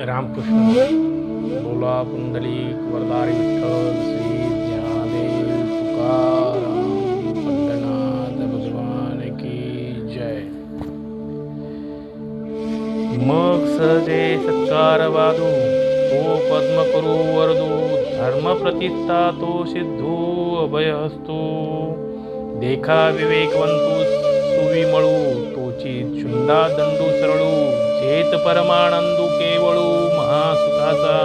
रामकृष्ण। बोला पुंडलिक वरदारी विठ्ठल श्री ज्ञानदेव तुकाराम पंडनाथ भगवान की जय मग सहजे सत्कार वादू तो पद्म करू वरदू धर्म प्रतिष्ठा तो सिद्धू अभय देखा विवेकवंतू सुविमळू तोची चुंदा दंडू सरळू। जेत परमानंदू केवळू महासुखाचा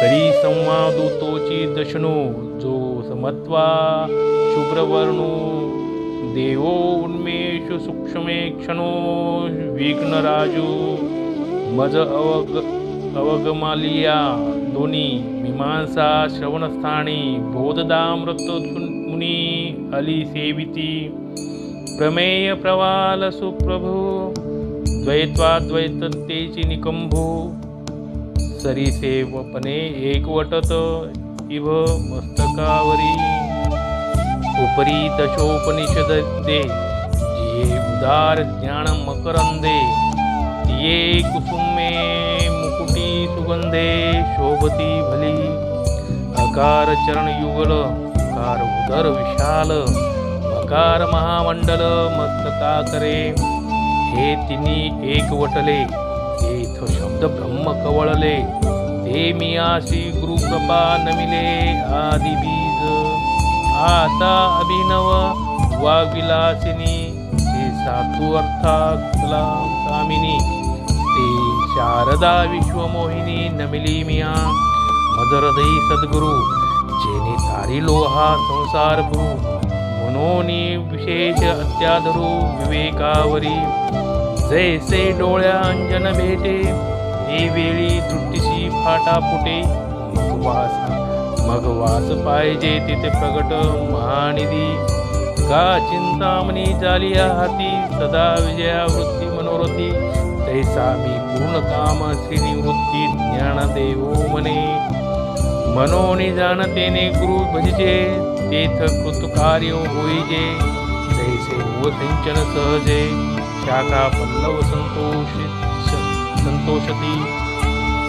तरी संवादू दशणू जो समत्वा शुभ्रवर्णू। देवो उन्मेषु सूक्ष्मे क्षणो विघ्नराजू। मज अवग अवगमालिया दोन्ही मीमांसा श्रवणस्थानी बोधदामृत मुनी अली सेविती। प्रमेय प्रवाल सुप्रभू। द्वैत्वाद्वैततेची निकंभू सरीसेवपणे एकवटत इव मस्तकावरी। उपरी दशोपनिषदे जिये उदार ज्ञान मकरंदे तिये कुसुमे मुकुटी सुगंधे शोभती भली। अकार चरण युगल कार उदर विशाल मकार महामंडल मस्तकाकरे। हे तिन्ही एकवटले. तेथ शब्द ब्रह्म कवळले. ते मियासी गुरुकृपा नमिले आदि बीज. आता अभिनव वा विलासिनी. ते सातू अर्थात कामिनी ते शारदा विश्वमोहिनी नमिली मिया. मदरदयी सद्गुरु जेने तारी लोहा संसार गुरु म्हणून विशेष अत्याधरू विवेकावरी. जैसे डोळ्या अंजन भेटे. हे वेळी दृष्टीशी फाटा फुटे. वास मग वास पाहिजे तिथे प्रगट महानिधी. का चिंतामणी झाली हाती? सदा विजया वृत्ती मनोरथी. तैसा मी पूर्ण काम श्रीनिवृत्ती ज्ञानदेव मने मनोनी जाणतेने गुरु भजिजे तेथ कृतकार्य होईजे। जैसे सिंचन सहजे शाखा पल्लव संतोष संतोषती।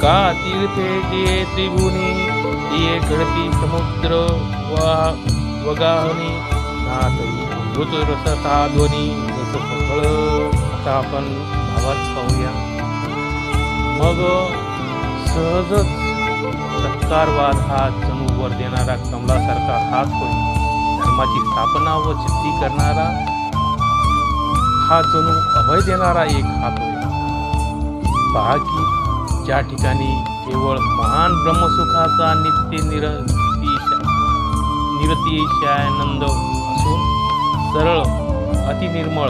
का तीर्थे जे त्रिभुनी तिये घडती समुद्र वा वगाहनी। नातई मृत रसता ध्वनी रस सकळ आता आपण भावात पाहूया। मग सहजच सत्कारवाद हा जणू वर देणारा कमलासारखा हात होय. धर्माची स्थापना व सिद्धी करणारा हा जणू अभय देणारा एक हात होय. पहा की ज्या ठिकाणी केवळ महान ब्रह्मसुखाचा नित्य निरतिश निरतिशयानंद असून सरळ अतिनिर्मळ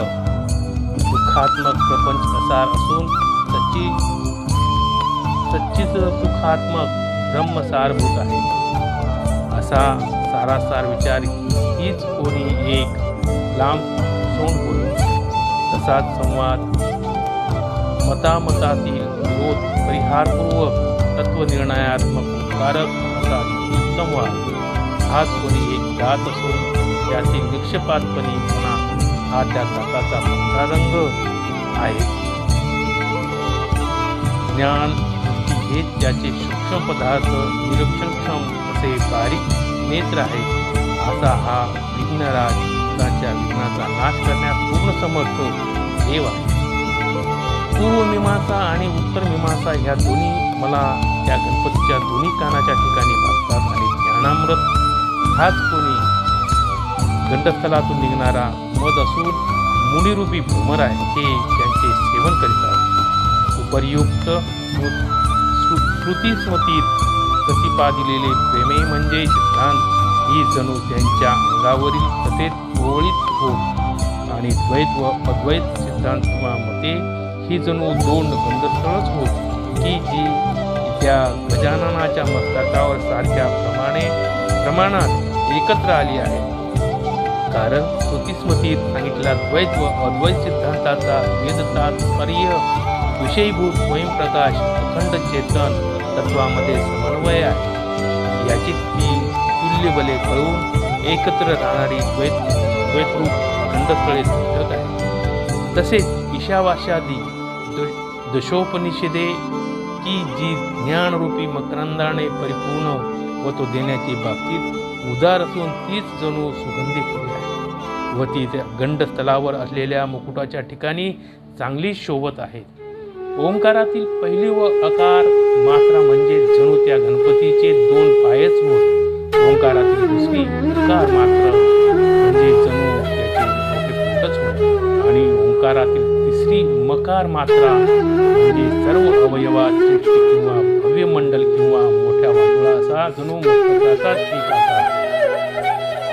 दुःखात्मक प्रपंच प्रसार असून सच्ची सच्चीच सुखात्मक ब्रह्मसारभूत आहे. असा सारासार विचार हीच कोणी एक लांब सोंड होईल तसाच संवाद मतामतातील विरोध परिहारपूर्वक तत्वनिर्णयात्मक कारक असा उत्तम वाद. हाच कोणी एक जात असून त्यातील निक्षेपातपणी म्हणा हा त्या जाताचा मोठा रंग आहे. ज्ञान हे त्याचे सूक्ष्म पदार्थ निरीक्षणक्षम असे बारीक नेत्र आहे असा हा विघ्नराज भूतांच्या विघ्नाचा नाश करण्यास पूर्ण समर्थ देव आहे. पूर्व मीमांसा आणि उत्तर मीमांसा ह्या दोन्ही मला त्या गणपतीच्या दोन्ही कानाच्या ठिकाणी भागतात आणि ज्ञानामृत हाच कोणी गंडस्थलातून निघणारा मध असून मुनिरूपी भ्रमर आहे हे त्यांचे सेवन करीतात उपर्युक्त श्रुतीस्मतीत प्रतिपादिलेले प्रेमे म्हणजे सिद्धांत. ही जणू त्यांच्या अंगावरील कथेत ओळीत होत. आणि द्वैत व अद्वैत सिद्धांत मते ही जणू दोन गंधस्थळच होत. की जी त्या गजाननाच्या मस्तकावर सारख्या प्रमाणे प्रमाणात एकत्र आली आहे. कारण श्रुतीस्मतीत सांगितला द्वैत व अद्वैत सिद्धांताचा वेदतात्पर्य विषयीभूत स्वयंप्रकाश अखंड चेतन तत्वामध्ये समन्वय आहे. याची ती तुल्यबले कळून एकत्र राहणारी द्वैत द्वैतरूप खंडस्थळे दिसत आहे तसेच ईशावाशादी दशोपनिषदे की जी ज्ञानरूपी मकरंदाने परिपूर्ण व तो देण्याची बाबतीत उदार असून तीच जणू सुगंधी फुले आहे. व ती त्या गंडस्थलावर असलेल्या मुकुटाच्या ठिकाणी चांगली शोभत आहे. ओंकारातील पहिली व अकार मात्रा म्हणजे जणू त्या गणपतीचे दोन पायच होत ओंकारातील दुसरी उकार मात्र म्हणजे जणू त्याचे मोठे होत आणि ओंकारातील तिसरी मकार मात्रा म्हणजे सर्व अवयवात सृष्टी किंवा भव्य मंडल किंवा मोठ्या वादळाचा जणू मस्तकाचा ठीक आकार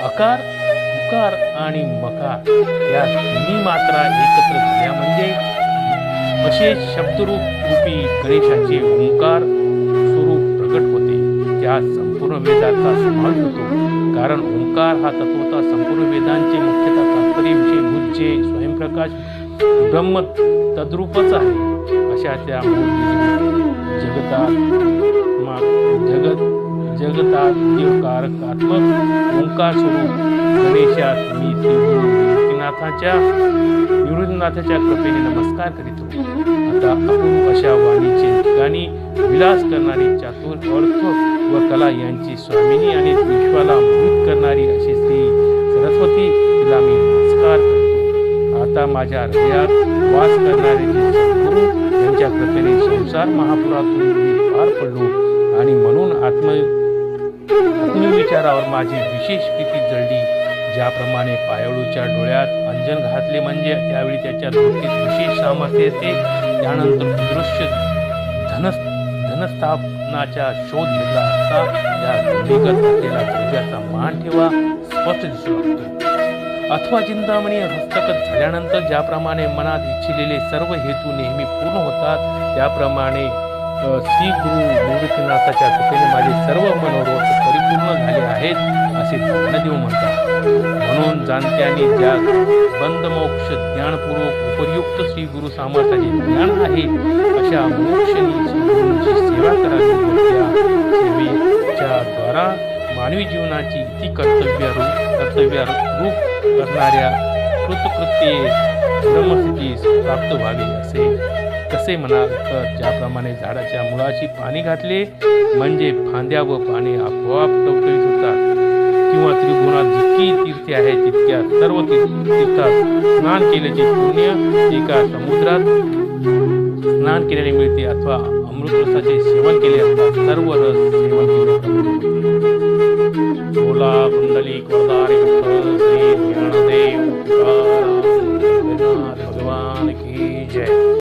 अकार उकार आणि मकार या तिन्ही मात्रा एकत्र झाल्या म्हणजे असे शब्दरूप रूपी गणेशाचे ओंकार स्वरूप प्रकट होते. त्या संपूर्ण वेदाचा समाज होतो. कारण ओंकार हा तत्वता संपूर्ण वेदांचे मुख्यतः तात्पर्य विषयभूत जे स्वयंप्रकाश ब्रह्म तद्रूपच आहे. अशा त्या मूळ जगतात मा- जगतात जगतात्कारकात्मक ओंकार स्वरूप गणेशात मी श्री गुरु निवृत्तीनाथाच्या निवृत्तीनाथाच्या कृपेने नमस्कार करीतो. आता अपूर्व अशा वाणीचे ठिकाणी विलास करणारी चातुर अर्थ व कला यांची स्वामिनी आणि विश्वाला मोहित करणारी अशी स्त्री सरस्वती तिला मी नमस्कार करतो. आता माझ्या हृदयात वास करणारे जे सद्गुरू यांच्या कृपेने संसार महापुरातून मी पार पडलो आणि म्हणून आत्म आत्मविचारावर माझी विशेष प्रीती जळली. ज्याप्रमाणे पायळूच्या डोळ्यात अंजन घातले म्हणजे त्यावेळी त्याच्या डोक्यात विशेष सामर्थ्य येते. त्यानंतर दृश्य धनस धनस्थापनाचा शोध घेतला असता त्या भूमिगत असलेला द्रव्याचा मान ठेवा स्पष्ट दिसू लागतो. अथवा चिंतामणी हस्तगत झाल्यानंतर ज्याप्रमाणे मनात इच्छिलेले सर्व हेतू नेहमी पूर्ण होतात त्याप्रमाणे श्री गुरु निवृत्तीनाथाच्या कृपेने माझे सर्व मनोरथ परिपूर्ण झाले आहेत असे ज्ञानदेव म्हणतात. म्हणून जाणत्याने ज्या बंदमोक्ष ज्ञानपूर्वक उपयुक्त श्री गुरु सामर्थ्याचे ज्ञान आहे अशा मोक्षनी श्री गुरूंची सेवा करावी सेवेच्या द्वारा मानवी जीवनाची ती कर्तव्य कर्तव्य रूप करणाऱ्या कृतकृत्ये ब्रह्मस्थितीस प्राप्त व्हावे असे कसे म्हणाल तर ज्याप्रमाणे झाडाच्या मुळाशी पाणी घातले म्हणजे फांद्या व पाने आपोआप टवटवीत होतात. किंवा त्रिभुवनात जितकी तीर्थे आहेत तितक्या सर्व तीर्थ- तीर्थात स्नान केल्याचे पुण्य एका समुद्रात स्नान केल्याने मिळते अथवा अमृतरसाचे सेवन केले असता सर्व रस सेवन केले बोला कुंडली कोरदारी श्री ज्ञानदेव भगवान की जय.